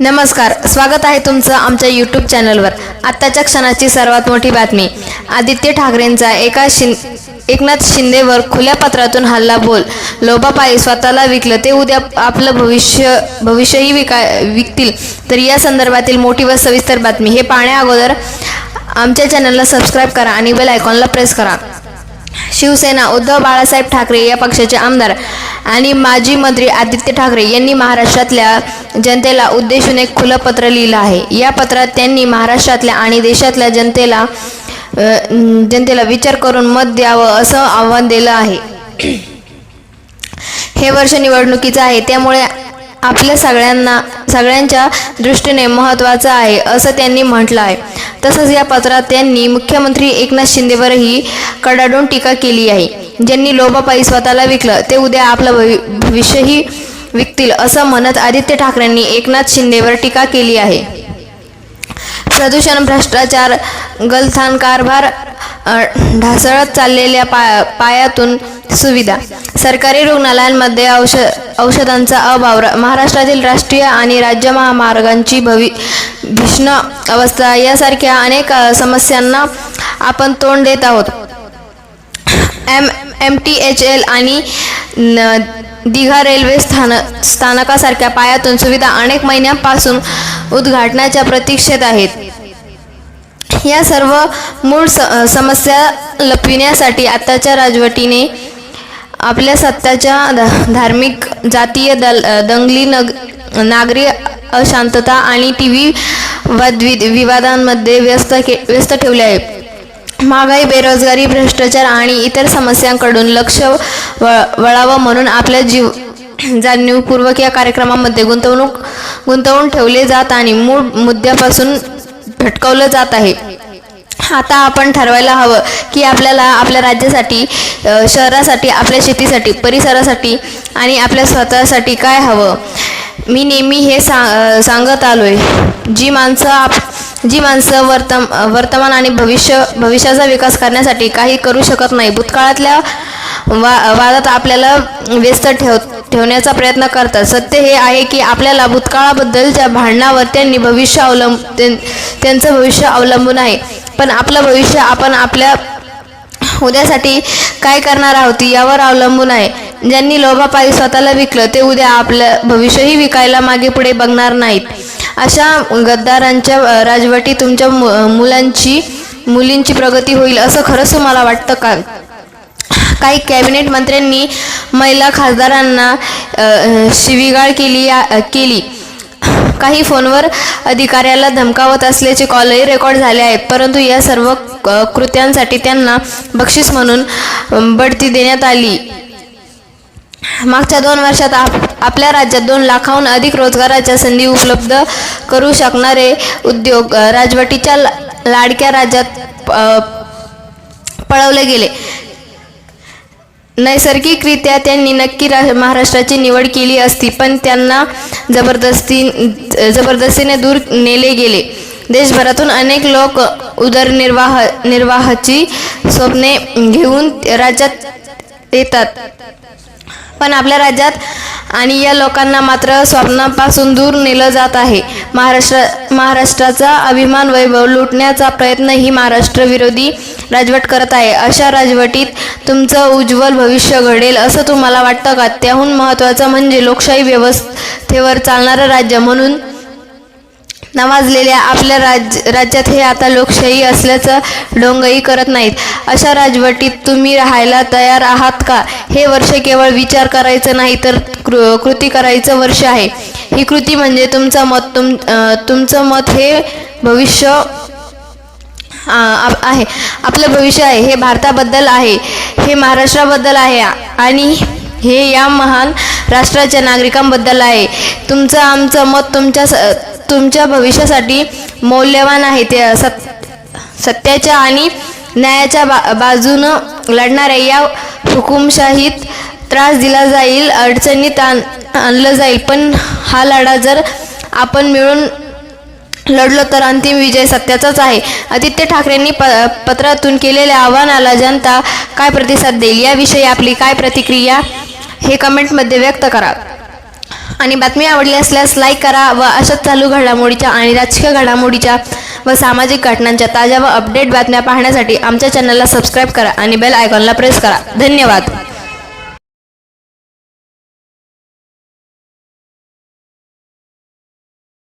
नमस्कार स्वागत आहे तुमचं आमच्या यूट्यूब चॅनलवर आत्ताच्या क्षणाची सर्वात मोठी बातमी. आदित्य ठाकरेंचा एका शिं एकनाथ शिंदेवर खुल्या पत्रातून हल्ला बोल. लोभापायी स्वतःला विकलं ते उद्या आपलं भविष्य भविष्यही विका विकतील. तर या संदर्भातील मोठी व सविस्तर बातमी. हे पाहण्या अगोदर आमच्या चॅनलला सबस्क्राईब करा आणि बेल आयकॉनला प्रेस करा. शिवसेना उद्धव बाळासाहेब ठाकरे या पक्षाचे आमदार आणि माजी मंत्री आदित्य ठाकरे यांनी महाराष्ट्रातल्या जनतेला उद्देशून एक खुलं पत्र लिहिलं आहे. या पत्रात त्यांनी महाराष्ट्रातल्या आणि देशातल्या जनतेला जनतेला विचार करून मत द्यावं असं आव्हान दिलं आहे. हे वर्ष निवडणुकीचं आहे. त्यामुळे आपल्या सगळ्यांना सगळ्यांच्या दृष्टीने महत्त्वाचं आहे असं त्यांनी म्हटलं आहे. तसंच या पत्रात त्यांनी मुख्यमंत्री एकनाथ शिंदेवरही कडाडून टीका केली आहे. ज्यांनी लोभापायी स्वतःला विकलं ते उद्या आपलं भवि भविष्यही विकतील असं म्हणत आदित्य ठाकरेंनी एकनाथ शिंदेवर टीका केली आहे. प्रदूषण भ्रष्टाचार गलथान कारभार ढासळत चाललेल्या पा पायातून सुविधा. सरकारी रुग्णालयांमध्ये औषध औषधांचा अभाव. महाराष्ट्रातील राष्ट्रीय आणि राज्य महामार्गांची भवि भीषण अवस्था. यासारख्या अनेक समस्यांना आपण तोंड देत आहोत. M M T H L आणि न दिघा रेल्वे स्थान स्थानकासारख्या पायातून सुविधा अनेक महिन्यांपासून उद्घाटनाच्या प्रतीक्षेत आहेत. या सर्व मूळ स समस्या लपविण्यासाठी आत्ताच्या राजवटीने आपल्या सत्ताच्या ध- धार्मिक जातीय दल दंगली नग नागरी अशांतता आणि टी व्ही वादविद विवादांमध्ये व्यस्त के व्यस्त ठेवले आहे महागाई बेरोजगारी भ्रष्टाचार आणि इतर समस्यांकडून लक्ष व वळावं म्हणून आपल्या जीव जाणीवपूर्वक या कार्यक्रमामध्ये गुंतवणूक गुंतवून ठेवले जात आणि मूळ मुद्द्यापासून भटकवलं जात आहे. आता आपण ठरवायला हवं की आपल्याला आपल्या राज्यासाठी शहरासाठी आपल्या शेतीसाठी परिसरासाठी आणि आपल्या स्वतःसाठी काय हवं? मी नेहमी हे सा सांगत आलो आहे जी माणसं आप जी माणसं वर्तम वर्तमान आणि भविष्य भविष्याचा विकास करण्यासाठी काही करू शकत नाही भूतकाळातल्या वा वादात आपल्याला व्यस्त ठेव ठेवण्याचा प्रयत्न करतात. सत्य हे आहे की आपल्याला भूतकाळाबद्दलच्या भांडणावर त्यांनी भविष्य अवलंब त्यां- त्यांचं भविष्य अवलंबून आहे. पण आपलं भविष्य आपण आपल्या उद्यासाठी काय करणार आहोत यावर अवलंबून आहे. ज्यांनी लोभापायी स्वतःला विकलं ते उद्या आपलं भविष्यही विकायला मागे पुढे बघणार नाहीत. अशा गद्दारांच्या राजवटी तुमच्या मु मुलांची मुलींची प्रगती होईल असं खरंच तुम्हाला वाटतं का? काही कॅबिनेट मंत्र्यांनी महिला खासदारांना शिवीगाळ केली केली. काही फोनवर अधिकाऱ्याला धमकावत असल्याचे कॉलही रेकॉर्ड झाले आहेत परंतु या सर्व कृत्यांसाठी त्यांना बक्षीस म्हणून बढती देण्यात आली. मागच्या दोन वर्षात आप आपल्या राज्यात दोन लाखाहून अधिक रोजगाराच्या संधी उपलब्ध करू शकणारे उद्योग राजवटीच्या ला- लाडक्या राज्यात पळवले गेले. नैसर्गिकरित्या त्यांनी नक्की रा महाराष्ट्राची निवड केली असती पण त्यांना जबरदस्ती जबरदस्तीने दूर नेले गेले. देशभरातून अनेक लोक उदरनिर्वाह निर्वाहाची स्वप्ने घेऊन राज्यात येतात. पण आपल्या राज्यात आणि या लोकांना मात्र स्वप्नापासून दूर नेलं जात आहे. महाराष्ट्र महाराष्ट्राचा अभिमान वैभव लुटण्याचा प्रयत्न ही महाराष्ट्र विरोधी राजवट करत आहे. अशा राजवटीत तुमचं उज्ज्वल भविष्य घडेल असं तुम्हाला वाटतं का? त्याहून महत्त्वाचं म्हणजे लोकशाही व्यवस्थेवर चालणारं राज्य म्हणून नावाजलेल्या आपल्या राज राज्यात हे आता लोकशाही असल्याचं डोंगही करत नाहीत. अशा राजवटीत तुम्ही राहायला तयार आहात का? हे वर्ष केवळ विचार करायचं नाही तर कृ कृती करायचं वर्ष आहे. ही कृती म्हणजे तुमचं मत तुम तुमचं मत हे भविष्य आहे. आपलं भविष्य आहे. हे भारताबद्दल आहे. हे महाराष्ट्राबद्दल आहे. आणि हे या महान राष्ट्राच्या नागरिकांबद्दल आहे. तुमचं आमचं मत तुमच्या स- तुमच्या भविष्यासाठी मौल्यवान आहे ते सत सत्याच्या आणि न्यायाच्या बा बाजूनं लढणाऱ्या या हुकुमशाहीत त्रास दिला जाईल अडचणीत आण आणलं जाईल. पण हा लढा जर आपण मिळून लढलो तर अंतिम विजय सत्याचाच आहे. आदित्य ठाकरेंनी प पत्रातून केलेल्या आव्हानाला जनता काय प्रतिसाद देईल? याविषयी आपली काय प्रतिक्रिया? हे कमेंटमध्ये व्यक्त करा. आणि बातमी आवडली असल्यास लाईक करा व अशाच चालू घडामोडीच्या आणि राजकीय घडामोडीच्या व सामाजिक घटनांच्या ताज्या व अपडेट बातम्या पाहण्यासाठी आमच्या चॅनलला सबस्क्राईब करा आणि बेल आयकॉनला प्रेस करा. धन्यवाद.